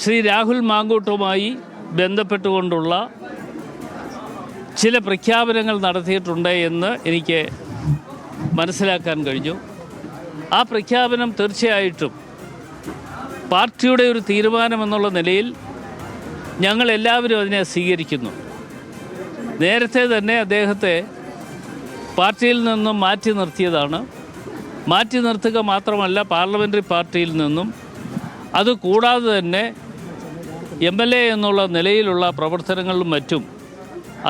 ശ്രീ രാഹുൽ മാങ്കൂട്ടുമായി ബന്ധപ്പെട്ടുകൊണ്ടുള്ള ചില പ്രഖ്യാപനങ്ങൾ നടത്തിയിട്ടുണ്ട് എന്ന് എനിക്ക് മനസ്സിലാക്കാൻ കഴിഞ്ഞു. ആ പ്രഖ്യാപനം തീർച്ചയായിട്ടും പാർട്ടിയുടെ ഒരു തീരുമാനമെന്നുള്ള നിലയിൽ ഞങ്ങൾ എല്ലാവരും അതിനെ സ്വീകരിക്കുന്നു. നേരത്തെ തന്നെ അദ്ദേഹത്തെ പാർട്ടിയിൽ നിന്നും മാറ്റി നിർത്തിയതാണ്. മാറ്റി നിർത്തുക മാത്രമല്ല പാർലമെന്ററി പാർട്ടിയിൽ നിന്നും. അതുകൂടാതെ തന്നെ എം എൽ എ എന്നുള്ള നിലയിലുള്ള പ്രവർത്തനങ്ങളിലും മറ്റും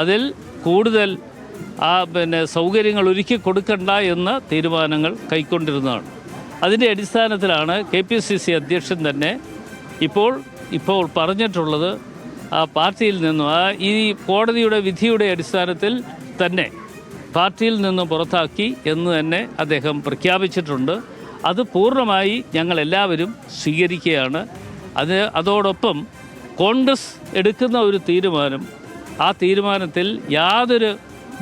അതിൽ കൂടുതൽ ആ പിന്നെ സൗകര്യങ്ങൾ ഒരുക്കി കൊടുക്കണ്ട എന്ന തീരുമാനങ്ങൾ കൈക്കൊണ്ടിരുന്നതാണ്. അതിന്റെ അടിസ്ഥാനത്തിലാണ് കെ പി സി സി അധ്യക്ഷൻ തന്നെ ഇപ്പോൾ ഇപ്പോൾ പറഞ്ഞിട്ടുള്ളത് ആ പാർട്ടിയിൽ നിന്നും ആ ഈ കോടതിയുടെ വിധിയുടെ അടിസ്ഥാനത്തിൽ തന്നെ പാർട്ടിയിൽ നിന്ന് പുറത്താക്കി എന്ന് തന്നെ അദ്ദേഹം പ്രഖ്യാപിച്ചിട്ടുണ്ട്. അത് പൂർണമായി ഞങ്ങളെല്ലാവരും സ്വീകരിക്കുകയാണ്. അത് അതോടൊപ്പം കോൺഗ്രസ് എടുക്കുന്ന ഒരു തീരുമാനം ആ തീരുമാനത്തിൽ യാതൊരു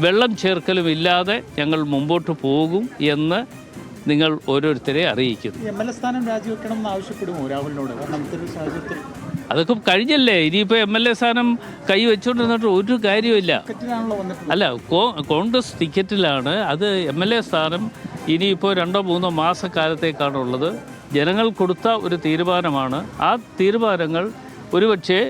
വെള്ളം ചേർക്കലും ഇല്ലാതെ ഞങ്ങൾ മുമ്പോട്ട് പോകും എന്ന് നിങ്ങൾ ഓരോരുത്തരെ അറിയിക്കുന്നു. എം എൽ എ സ്ഥാനം രാജിവെക്കണം എന്ന് ആവശ്യപ്പെടുമോ രാഹുലിനോട്? സാഹചര്യത്തിൽ അതൊക്കെ കഴിഞ്ഞല്ലേ? ഇനിയിപ്പോൾ എം എൽ എ സ്ഥാനം കൈവച്ചുകൊണ്ടിരുന്നിട്ട് ഒരു കാര്യമില്ല അല്ല കോൺഗ്രസ് ടിക്കറ്റിലാണ്. അത് എം എൽ എ സ്ഥാനം ഇനിയിപ്പോൾ രണ്ടോ മൂന്നോ മാസക്കാലത്തേക്കാണുള്ളത്. ജനങ്ങൾ കൊടുത്ത ഒരു തീരുമാനമാണ്. ആ തീരുമാനങ്ങൾ ഒരുപക്ഷെ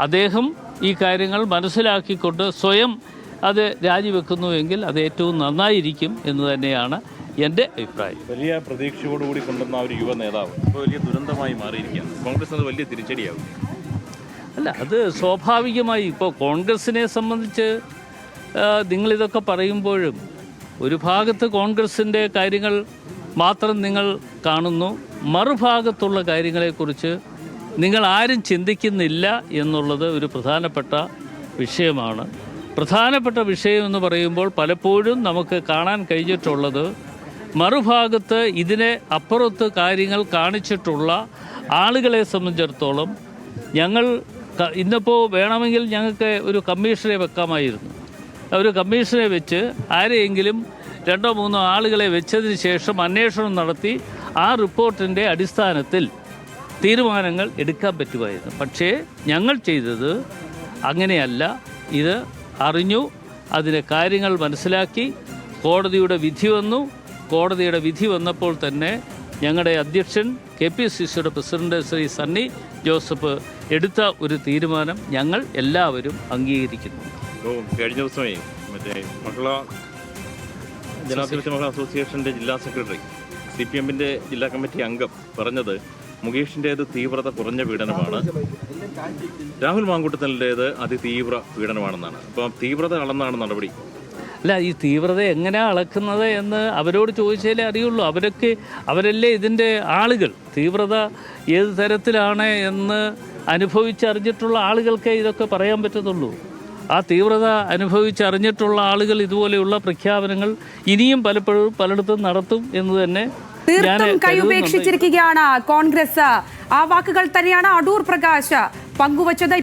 അദ്ദേഹം ഈ കാര്യങ്ങൾ മനസ്സിലാക്കിക്കൊണ്ട് സ്വയം അത് രാജിവെക്കുന്നുവെങ്കിൽ അത് ഏറ്റവും നന്നായിരിക്കും എന്ന് തന്നെയാണ് എന്റെ അഭിപ്രായം. വലിയ പ്രതീക്ഷയോടുകൂടി കൊണ്ടുവന്ന ഒരു യുവ നേതാവ് ഇപ്പോൾ വലിയ ദുരന്തമായി മാറിയിരിക്കുകയാണ്. കോൺഗ്രസ് അത് വലിയ തിരിച്ചടിയാവും. അല്ല അത് സ്വാഭാവികമായി ഇപ്പോൾ കോൺഗ്രസിനെ സംബന്ധിച്ച് നിങ്ങളിതൊക്കെ പറയുമ്പോഴും ഒരു ഭാഗത്ത് കോൺഗ്രസിന്റെ കാര്യങ്ങൾ മാത്രം നിങ്ങൾ കാണുന്നു മറുഭാഗത്തുള്ള കാര്യങ്ങളെക്കുറിച്ച് നിങ്ങൾ ആരും ചിന്തിക്കുന്നില്ല എന്നുള്ളത് ഒരു പ്രധാനപ്പെട്ട വിഷയമാണ്. പ്രധാനപ്പെട്ട വിഷയം എന്ന് പറയുമ്പോൾ പലപ്പോഴും നമുക്ക് കാണാൻ കഴിഞ്ഞിട്ടുള്ളത് മറുഭാഗത്ത് ഇതിനെ അപ്പുറത്ത് കാര്യങ്ങൾ കാണിച്ചിട്ടുള്ള ആളുകളെ സംബന്ധിച്ചിടത്തോളം ഞങ്ങൾ ഇന്നിപ്പോൾ വേണമെങ്കിൽ ഞങ്ങൾക്ക് ഒരു കമ്മീഷനെ വെക്കാമായിരുന്നു. ഒരു കമ്മീഷനെ വെച്ച് ആരെയെങ്കിലും രണ്ടോ മൂന്നോ ആളുകളെ വെച്ചതിന് ശേഷം അന്വേഷണം നടത്തി ആ റിപ്പോർട്ടിന്റെ അടിസ്ഥാനത്തിൽ തീരുമാനങ്ങൾ എടുക്കാൻ പറ്റുമായിരുന്നു. പക്ഷേ ഞങ്ങൾ ചെയ്തത് അങ്ങനെയല്ല. ഇത് അറിഞ്ഞു അതിന്റെ കാര്യങ്ങൾ മനസ്സിലാക്കി കോടതിയുടെ വിധി വന്നു. കോടതിയുടെ വിധി വന്നപ്പോൾ തന്നെ ഞങ്ങളുടെ അധ്യക്ഷൻ കെ പി സി സിയുടെ പ്രസിഡന്റ് ശ്രീ സണ്ണി ജോസഫ് എടുത്ത ഒരു തീരുമാനം ഞങ്ങൾ എല്ലാവരും അംഗീകരിക്കുന്നു. കഴിഞ്ഞ ദിവസമേ മറ്റേ മഹിള ജനാധിപത്യ മഹിളാ അസോസിയേഷന്റെ ജില്ലാ സെക്രട്ടറി സി പി എമ്മിന്റെ ജില്ലാ കമ്മിറ്റി അംഗം പറഞ്ഞത് മുകേഷിന്റേത് തീവ്രത കുറഞ്ഞ പീഡനമാണ്. രാഹുൽ മാങ്കൂട്ടത്തിന്റേത് അതിതീവ്ര പീഡനമാണെന്നാണ്. അപ്പം തീവ്രത അളന്നാണ് നടപടി. അല്ല ഈ തീവ്രത എങ്ങനെ അളക്കുന്നത് എന്ന് അവരോട് ചോദിച്ചാലേ അറിയുള്ളൂ. അവരൊക്കെ അവരല്ലേ ഇതിന്റെ ആളുകൾ? തീവ്രത ഏത് തരത്തിലാണ് എന്ന് അനുഭവിച്ചറിഞ്ഞിട്ടുള്ള ആളുകൾക്കേ ഇതൊക്കെ പറയാൻ പറ്റത്തുള്ളൂ. ആ തീവ്രത അനുഭവിച്ചറിഞ്ഞിട്ടുള്ള ആളുകൾ ഇതുപോലെയുള്ള പ്രഖ്യാപനങ്ങൾ ഇനിയും പലപ്പോഴും പലയിടത്തും നടത്തും എന്ന് തന്നെ തീർത്തും കൈ ഉപേക്ഷിച്ചിരിക്കുകയാണ് കോൺഗ്രസ്. ആ വാക്കുകൾ തന്നെയാണ് അടൂർ പ്രകാശ് പങ്കുവച്ചത്.